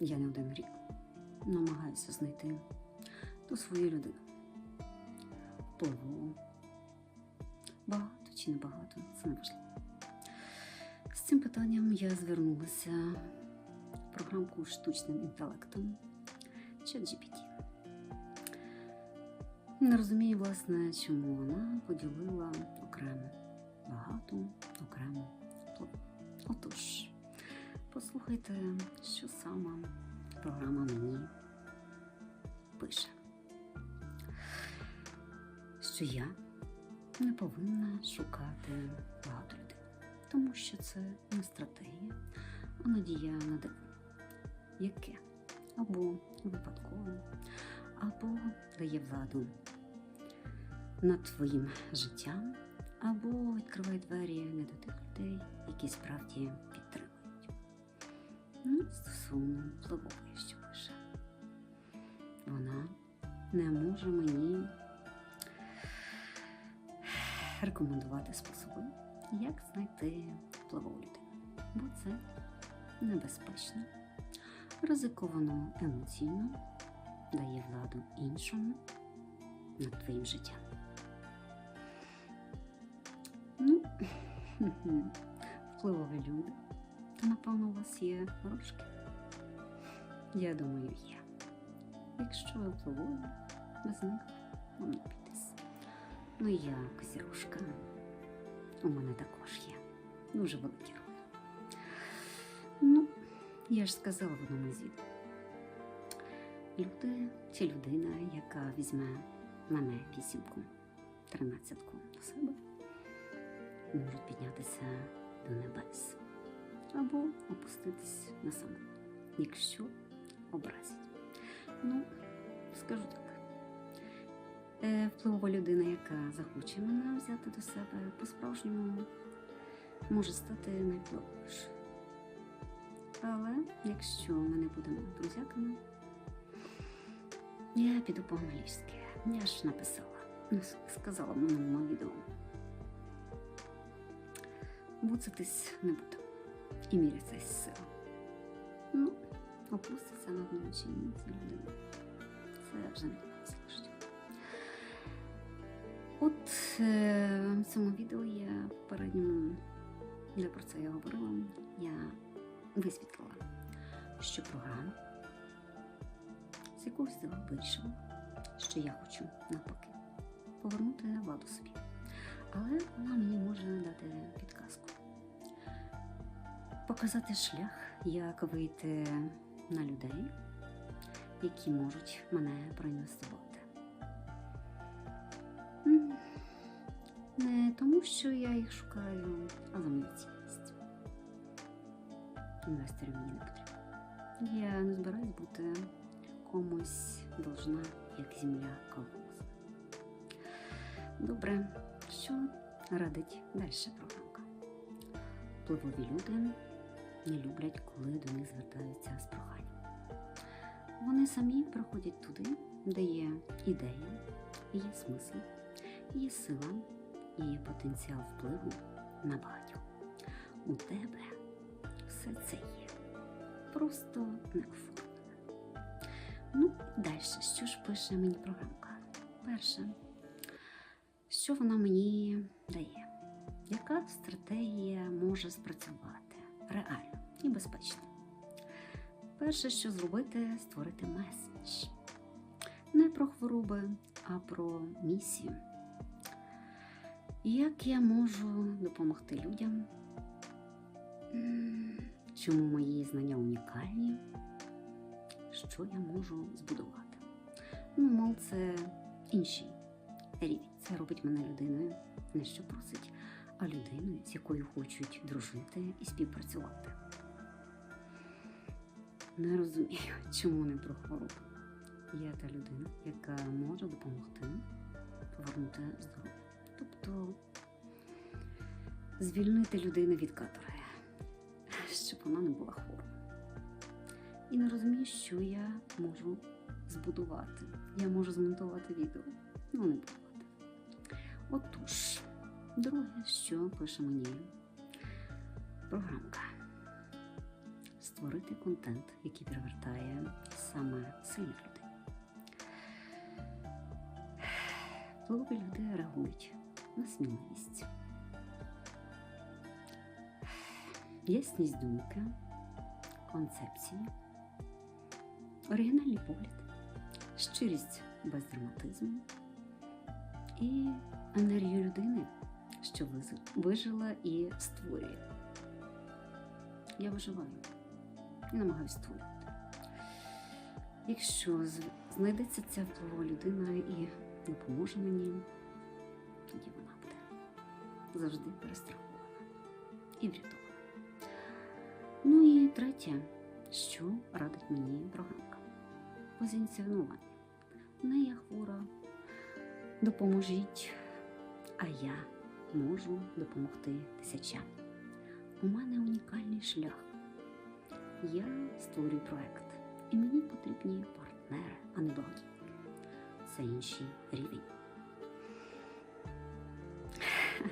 я не один рік намагаюся знайти ту свою людину. Впливову. Багато чи не багато, це не важливо. З цим питанням я звернулася в програмку штучним інтелектом ChatGPT. Не розумію, власне, чому вона поділила окремо багато окремо впливу. Отож, послухайте, що сама програма мені пише. Що я не повинна шукати багато людей, тому що це не стратегія, а надія на диво, яке або випадково, або дає владу над твоїм життям, або відкриває двері не до тих людей, які справді. Ну, стосовно впливової, що пише. Вона не може мені рекомендувати способи, як знайти впливову людину. Бо це небезпечно, ризиковано емоційно, дає владу іншому над твоїм життям. Ну, впливові люди. То, напевно, у вас є рожки. Я думаю, є. Якщо ви впливові, без них вам не підесь. Ну, я козірушка. У мене також є дуже великі ролі. Ну, я ж сказала в одному з відео. Люди чи людина, яка візьме мене вісімку, тринадцятку до себе, можуть піднятися до небес або опуститись на саму, якщо образять. Ну, скажу так. Е, Впливова людина, яка захоче мене взяти до себе по-справжньому, може стати найвпливовішою. Але якщо ми не будемо друзяками, я піду по-англійськи. Я ж написала, ну, сказала в минулому відео. Буцатись не буду і мірятися з силою. Ну, опуститься на дно чи це людина. Це вже не залежить. От е, в цьому відео я в попередньому, де про це я говорила, я висвітлила, що програма, з якогось вийшла, що я хочу навпаки повернути владу собі. Але вона мені може дати підказку. Показати шлях, як вийти на людей, які можуть мене проінвестувати. Не тому, що я їх шукаю, а за мою цінність. Інвесторів мені не потрібно. Я не збираюсь бути комусь должна, як земля колгосп. Добре, що радить далі програмка? Впливові люди не люблять, коли до них звертаються з проханням. Вони самі приходять туди, де є ідея, є смисл, є сила і є потенціал впливу на багатьох. У тебе все це є. Просто не. Ну, далі, що ж пише мені програмка? Перше, що вона мені дає? Яка стратегія може спрацювати реально і безпечно? Перше, що зробити, створити меседж. Не про хвороби, а про місію. Як я можу допомогти людям? Чому мої знання унікальні? Що я можу збудувати? Ну, мол, це інший рівень. Це робить мене людиною, не що просить, а людиною, з якою хочуть дружити і співпрацювати. Не розумію, чому не про хворобу. Я та людина, яка може допомогти повернути здоров'я. Тобто звільнити людину від каторги, щоб вона не була хвора. І не розумію, що я можу збудувати. Я можу змонтувати відео, ну не будувати. Отож, друге, що пише мені програмка. створити контент, який привертає саме сильних людей. Впливові люди реагують на сміливість, ясність думки, концепції, оригінальний погляд, щирість без драматизму і енергію людини, що вижила і створює. Я виживаю і намагаюся створювати. Якщо знайдеться ця впливова людина і допоможе мені, тоді вона буде завжди перестрахована і врятована. Ну і третє, що радить мені програмка. Позиціонування. Не я хвора, допоможіть, а я можу допомогти тисячам. У мене унікальний шлях. Я створюю проект, і мені потрібні партнери, а не благодійники. Це інший рівень.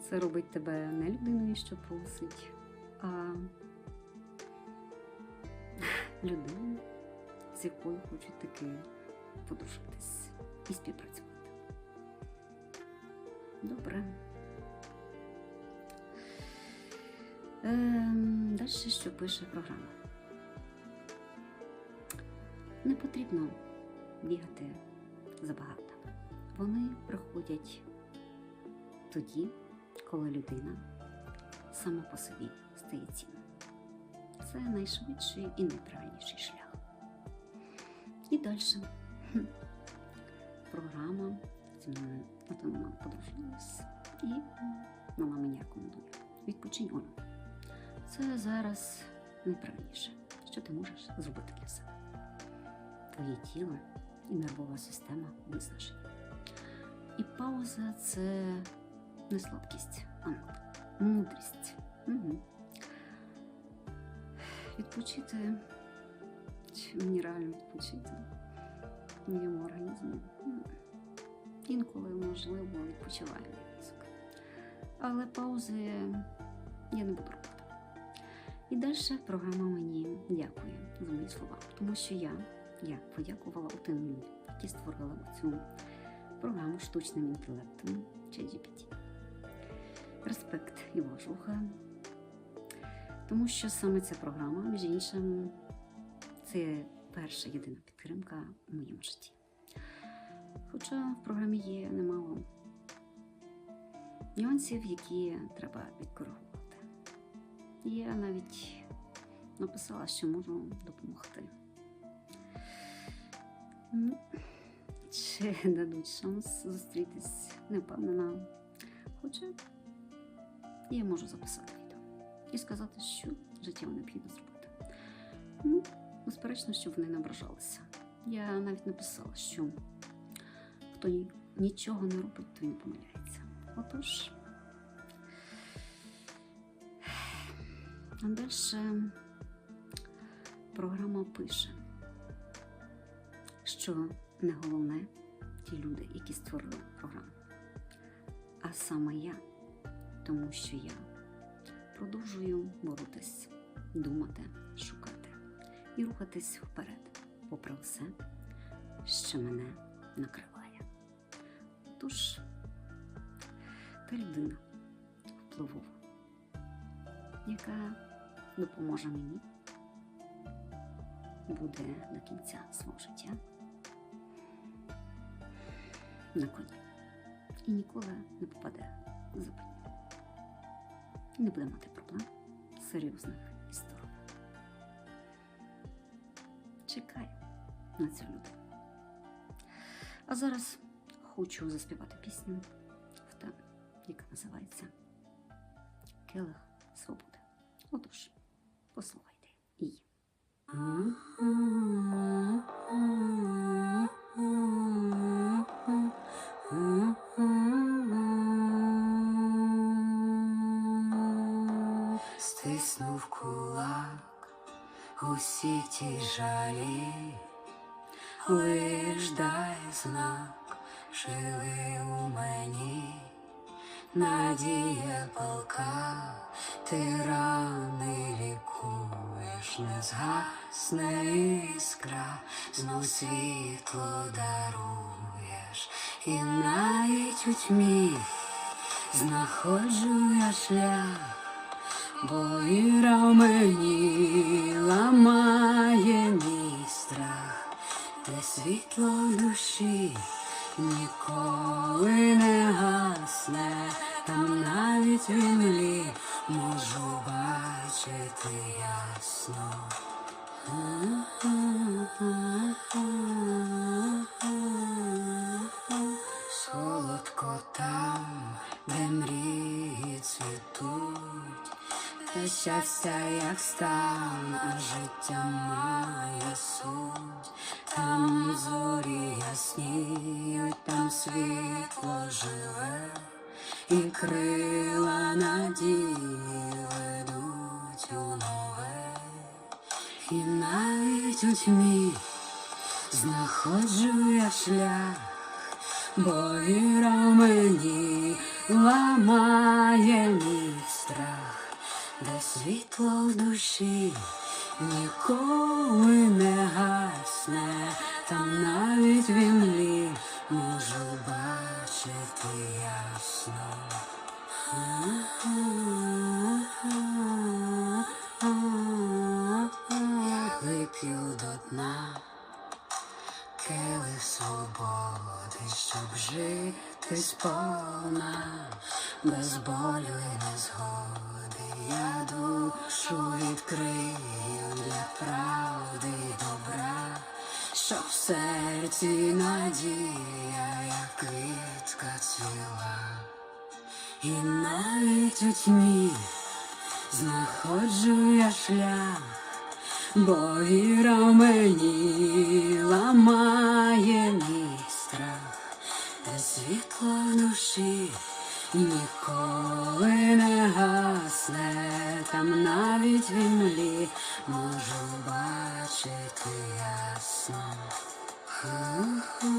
Це робить тебе не людиною, що просить, а людиною, з якою хочуть таки подружитись і співпрацювати. Добре. Ем, далі що пише програма. Не потрібно бігати забагато. Вони приходять тоді, коли людина сама по собі стає цінною. Це найшвидший і найправильніший шлях. І далі. Програма зі той момент подружилась і вона мені рекомендує. Відпочинь Олю. Це зараз найправильніше, що ти можеш зробити для себе. Твоє тіло і нервова система виснажені. І пауза це не слабкість, а мудрість. Угу. Відпочити, чи мені реально відпочити в моєму організмі. Інколи, можливо, відпочиваю мій мозок. Але паузи я не буду робити. І далі програма мені дякує за мої слова, тому що я, я подякувала тим людям, які створили цю програму штучним інтелектом ChatGPT. Респект і уважуха, тому що саме ця програма, між іншим, це перша єдина підтримка у моєму житті. Хоча в програмі є немало нюансів, які треба відкоригувати. Я навіть написала, що можу допомогти. Ну, Чи дадуть шанс зустрітись, не впевнена. Хоча я можу записати відео і сказати, що життєво необхідно зробити. Ну, безперечно, щоб вони не ображалися. Я навіть написала, що хто нічого не робить, той не помиляється. Отож. А далі програма пише, що не головне ті люди, які створили програму, а саме я, тому що я продовжую боротись, думати, шукати і рухатись вперед, попри все, що мене накриває. Тож, та людина впливова, яка допоможе мені, буде до кінця свого життя на коні і ніколи не попаде за пень. Не буде мати проблем серйозних здоров'ям. Чекаю на цю людину. А зараз хочу заспівати пісню яка називається Келих Свободи. Отож, послухайте її. Стиснув кулак усі ті жалі, лиш дай знак, жили у мені, надія палка, ти рани лікуєш, не згасне іскра, знов світло даруєш, і навіть у тьмі знаходжу я шлях. Бо віра в мені ламає мій страх, те світло в душі ніколи не гасне, там навіть в імлі можу бачити ясно. Солодко там, де мрії цвітуть, та щастя, як стан, а життя має суть, там зорі ясніють, там світло живе, і крила надії ведуть у нове, і навіть у тьмі знаходжу я шлях. Бо віра в мені ламає мій страх, де світло в душі ніколи не гасне, там навіть в імлі можу бачити ясно. Вип'ю до дна келих свободи, щоб жити сповна, без болю і незгоди. Я душу відкрию правди добра, щоб в серці надія, як квітка цвіла, і навіть у тьмі знаходжу я шлях. Бо віра в мені ламає мій страх, де світло душі ніколи не гасне, там навіть в імлі можу бачити ясно. Ху-ху-ху.